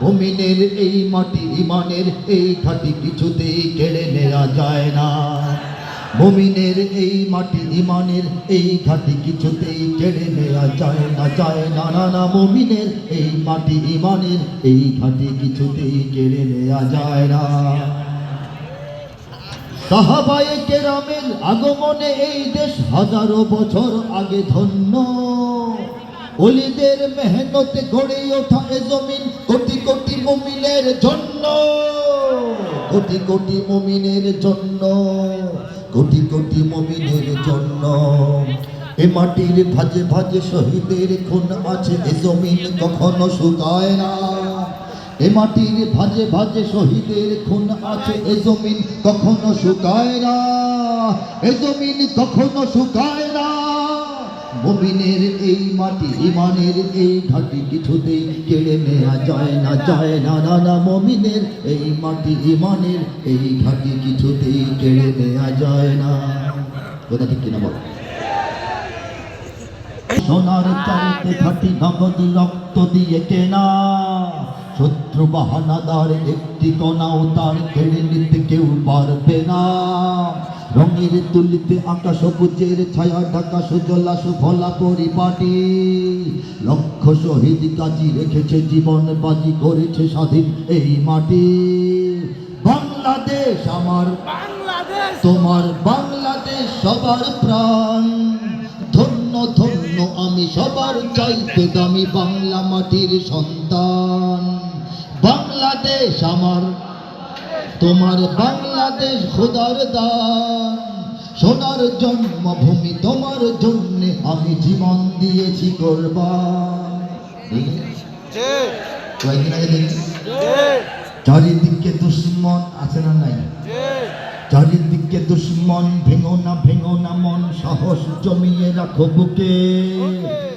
ভূমিনের এই মাটি ইমানের, এই ঘাটি কিছুতেই কেড়ে নেওয়া যায় না। ভূমিনের এই মাটি ইমানের, এই ঘাটি কিছুতেই কেড়ে নেওয়া যায় না যায় না না না মুমিনের এই মাটি ইমানের, এই ঘাটি কিছুতেই কেড়ে নেওয়া যায় না। সাহাবায়ে কেরামের আগমনে এই দেশ হাজারো বছর আগে ধন্য। অলিদের মেহনতে গড়ে ওঠা এ জমিন কোটি কোটি মুমিনের জন্য। কোটি কোটি মুমিনের জন্য। কোটি কোটি মুমিনের জন্য। এ মাটির ভাজে ভাজে শহীদের খুন আছে, এ জমিন কখনো শুকায় না। এ মাটির ভাজে ভাজে শহীদের খুন আছে, এ জমিন কখনো শুকায় না। এ জমিন কখনো শুকায় না। মুমিনের এই মাটি ইমানের এই ঘাটি কিছুতেই কেড়ে নেওয়া যায় না যায় না না না, মুমিনের এই মাটি ইমানের এই ঘাটি কিছুতেই কেড়ে নেওয়া যায় না। কথা ঠিক কিনা বলো? সোনার চাইতে খাটি নগদ রক্ত দিয়ে কেনা, শত্রু বাহানাদার একটি কণাও তার কেড়ে নিতে কেউ পারবে না। রঙের তুলিতে আঁকা সবুজের ছায়া ঢাকা সুজলা সুফলা পরিপাটি। লক্ষ শহীদ কাজী রেখেছে জীবন বাজি করেছে স্বাধীন এই মাটি। বাংলাদেশ আমার বাংলাদেশ। তোমার বাংলাদেশ সবার প্রাণ। ধন্য ধন্য আমি সবার চাইতে দামি বাংলা মাটির সন্তান। বাংলাদেশ আমার তোমার বাংলাদেশ খোদার দান। সোনার জন্মভূমি তোমার জন্য আমি জীবন দিয়েছি করবান। জি। কয়েকদিন আগে দেখি জি। চারিদিকে দুশ্মন আছে না নাই? চারিদিকে দুশ্মন ভেঙো না ভেঙো না মন সাহস জমিয়ে রাখো বুকে।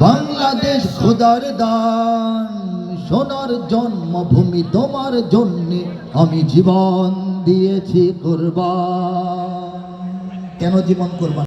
বাংলাদেশ খোদার দান সোনার জন্মভূমি তোমার জন্যে আমি জীবন দিয়েছি করবা কেন জীবন করবা